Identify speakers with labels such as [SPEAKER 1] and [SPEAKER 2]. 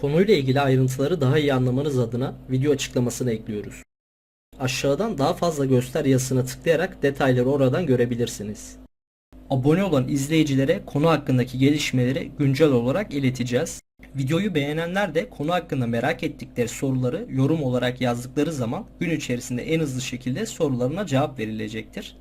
[SPEAKER 1] Konuyla ilgili ayrıntıları daha iyi anlamanız adına video açıklamasına ekliyoruz. Aşağıdan daha fazla göster yazısına tıklayarak detayları oradan görebilirsiniz. Abone olan izleyicilere konu hakkındaki gelişmeleri güncel olarak ileteceğiz. Videoyu beğenenler de konu hakkında merak ettikleri soruları yorum olarak yazdıkları zaman gün içerisinde en hızlı şekilde sorularına cevap verilecektir.